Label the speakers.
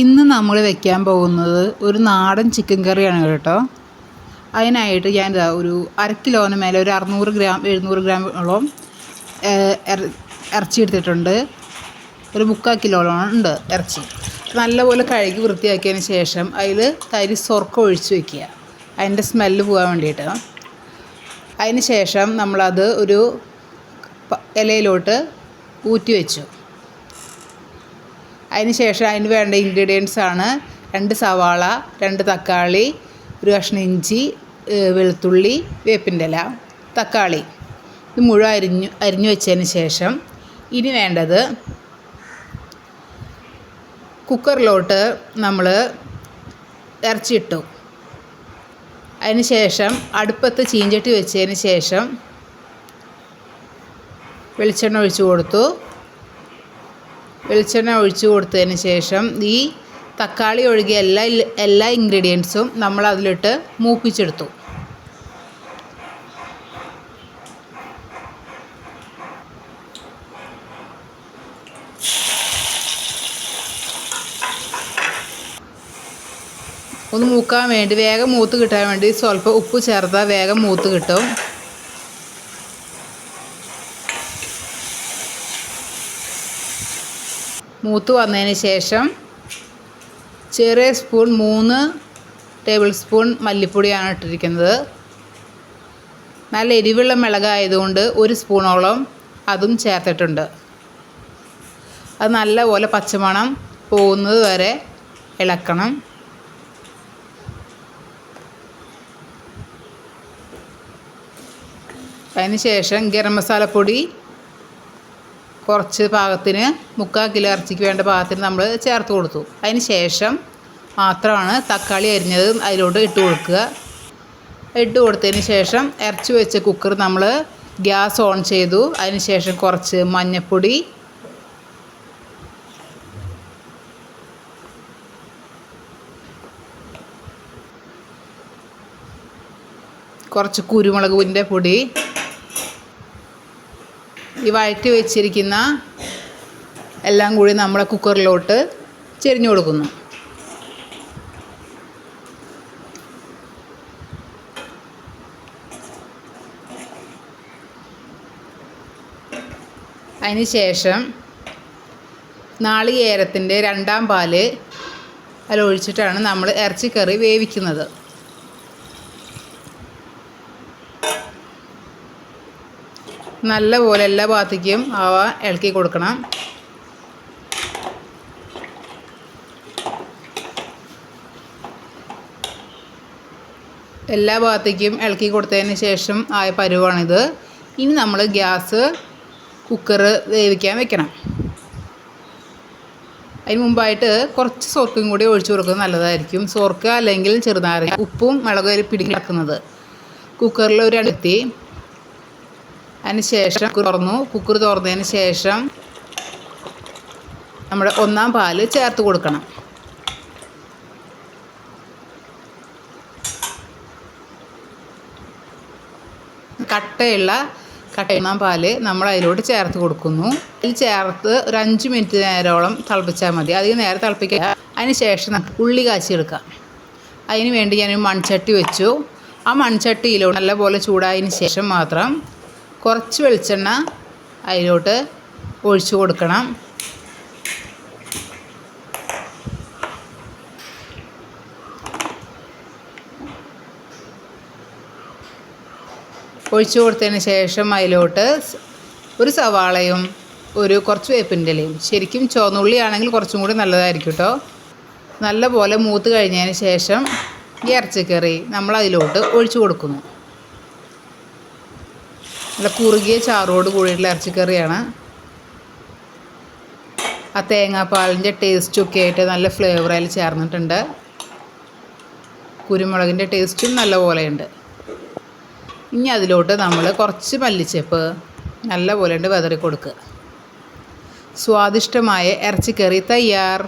Speaker 1: ഇന്ന് നമ്മൾ വെക്കാൻ പോകുന്നത് ഒരു നാടൻ ചിക്കൻ കറിയാണ് കേട്ടോ. അതിനായിട്ട് ഞാൻ ഒരു അര കിലോന് മേലെ ഒരു അറുന്നൂറ് ഗ്രാം എഴുന്നൂറ് ഗ്രാമോളം ഇറച്ചി എടുത്തിട്ടുണ്ട്. ഒരു മുക്കാൽ കിലോളം ഉണ്ട് ഇറച്ചി നല്ലപോലെ കഴുകി വൃത്തിയാക്കിയതിന് ശേഷം അതിൽ തരി സ്വർക്കം ഒഴിച്ച് വെക്കുക. അതിന്റെ സ്മെല്ല് പോകാൻ വേണ്ടിയിട്ട്. അതിന് ശേഷം നമ്മളത് ഒരു ഇലയിലോട്ട് ഊറ്റി വെച്ചു. അതിന് ശേഷം അതിന് വേണ്ട ഇൻഗ്രീഡിയൻസ് ആണ് രണ്ട് സവാള രണ്ട് തക്കാളി ഒരു കഷ്ണം ഇഞ്ചി വെളുത്തുള്ളി വേപ്പിന്റെ ഇല തക്കാളി. ഇത് മുഴുവൻ അരിഞ്ഞു അരിഞ്ഞു വെച്ചതിന് ശേഷം ഇനി വേണ്ടത് കുക്കറിലോട്ട് നമ്മൾ ഇറച്ചി ഇട്ടു അതിന് ശേഷം അടുപ്പത്ത് ചീഞ്ചട്ടി വെച്ചതിന് ശേഷം വെളിച്ചെണ്ണ ഒഴിച്ചു കൊടുത്തു. വെളിച്ചെണ്ണ ഒഴിച്ച് കൊടുത്തതിന് ശേഷം ഈ തക്കാളി ഒഴികെ എല്ലാ എല്ലാ ഇൻഗ്രീഡിയൻസും നമ്മൾ അതിലിട്ട് മൂപ്പിച്ചെടുത്തു. ഒന്ന് മൂക്കാൻ വേണ്ടി വേഗം മൂത്ത് കിട്ടാൻ വേണ്ടി സ്വല്പം ഉപ്പ് ചേർത്താൽ വേഗം മൂത്ത് കിട്ടും. മൂത്ത് വന്നതിന് ശേഷം ചെറിയ സ്പൂൺ മൂന്ന് ടേബിൾ സ്പൂൺ മല്ലിപ്പൊടിയാണ് ഇട്ടിരിക്കുന്നത്. നല്ല എരിവുള്ള മിളകായതുകൊണ്ട് ഒരു സ്പൂണോളം അതും ചേർത്തിട്ടുണ്ട്. അത് നല്ലപോലെ പച്ചമണം പോകുന്നത് വരെ ഇളക്കണം. അതിന് ശേഷം ഗരം മസാലപ്പൊടി കുറച്ച് പാകത്തിന് മുക്കാൽ കിലോ ഇറച്ചിക്ക് വേണ്ട പാകത്തിന് നമ്മൾ ചേർത്ത് കൊടുത്തു. അതിന് ശേഷം മാത്രമാണ് തക്കാളി അരിഞ്ഞത് അതിലോട്ട് ഇട്ട് കൊടുക്കുക. ഇട്ട് കൊടുത്തതിന് ശേഷം ഇറച്ചി വെച്ച കുക്കർ നമ്മൾ ഗ്യാസ് ഓൺ ചെയ്തു. അതിന് ശേഷം കുറച്ച് മഞ്ഞൾപ്പൊടി കുറച്ച് കുരുമുളകിന്റെ പൊടി. ഈ വഴറ്റി വെച്ചിരിക്കുന്ന എല്ലാം കൂടി നമ്മളെ കുക്കറിലോട്ട് ചെരിഞ്ഞു കൊടുക്കുന്നു. അതിന് ശേഷം നാളികേരത്തിന്റെ രണ്ടാം പാൽ അതിലൊഴിച്ചിട്ടാണ് നമ്മൾ ഇറച്ചിക്കറി വേവിക്കുന്നത്. നല്ലപോലെ എല്ലാ ഭാഗത്തേക്കും അവ ഇളക്കി കൊടുക്കണം. എല്ലാ ഭാഗത്തേക്കും ഇളക്കി കൊടുത്തതിന് ശേഷം ആയ പരുവാണിത്. ഇനി നമ്മൾ ഗ്യാസ് കുക്കർ വേവിക്കാൻ വെക്കണം. അതിന് മുമ്പായിട്ട് കുറച്ച് സോർക്കും കൂടി ഒഴിച്ചു കൊടുക്കുന്നത് നല്ലതായിരിക്കും. സോർക്ക് അല്ലെങ്കിൽ ചെറുനാരങ്ങ ഉപ്പും മുളകും അതിൽ പിടിക്കുന്നത് കുക്കറിൽ ഒരു അടുത്തി അതിന് ശേഷം കുക്കർ തുറന്നു. കുക്കർ തുറന്നതിന് ശേഷം നമ്മുടെ ഒന്നാം പാൽ ചേർത്ത് കൊടുക്കണം. കട്ടയുള്ള കട്ട ഒന്നാം പാൽ നമ്മൾ അതിലോട്ട് ചേർത്ത് കൊടുക്കുന്നു. അതിൽ ചേർത്ത് ഒരു അഞ്ച് മിനിറ്റ് നേരോളം തിളപ്പിച്ചാൽ മതി. അധികം നേരം തിളപ്പിക്കുക അതിന് ശേഷം നമുക്ക് ഉള്ളി കാച്ചിയെടുക്കാം. അതിന് വേണ്ടി ഞാൻ മൺചട്ടി വെച്ചു. ആ മൺചട്ടിയിലോട്ട് നല്ലപോലെ ചൂടായതിന് ശേഷം മാത്രം കുറച്ച് വെളിച്ചെണ്ണ അതിലോട്ട് ഒഴിച്ചു കൊടുക്കണം. ഒഴിച്ചു കൊടുത്തതിന് ശേഷം അതിലോട്ട് ഒരു സവാളയും ഒരു കുറച്ച് വേപ്പിന്റെ ഇലയും. ശരിക്കും ചുവന്നുള്ളി ആണെങ്കിൽ കുറച്ചും കൂടി നല്ലതായിരിക്കും കേട്ടോ. നല്ലപോലെ മൂത്ത് കഴിഞ്ഞതിന് ശേഷം ഈ ഇറച്ചിക്കറി നമ്മൾ അതിലോട്ട് ഒഴിച്ചു കൊടുക്കുന്നു. നല്ല കുറുകിയ ചാറോട് കൂടിയിട്ടുള്ള ഇറച്ചിക്കറിയാണ്. ആ തേങ്ങാപ്പാലിന്റെ ടേസ്റ്റൊക്കെ ആയിട്ട് നല്ല ഫ്ലേവർ അതിൽ ചേർന്നിട്ടുണ്ട്. കുരുമുളകിന്റെ ടേസ്റ്റും നല്ലപോലെ ഉണ്ട്. ഇനി അതിലോട്ട് നമ്മൾ കുറച്ച് മല്ലിച്ചപ്പ് നല്ലപോലെ ഉണ്ട് വെതറി കൊടുക്കുക സ്വാദിഷ്ടമായ ഇറച്ചിക്കറി തയ്യാർ.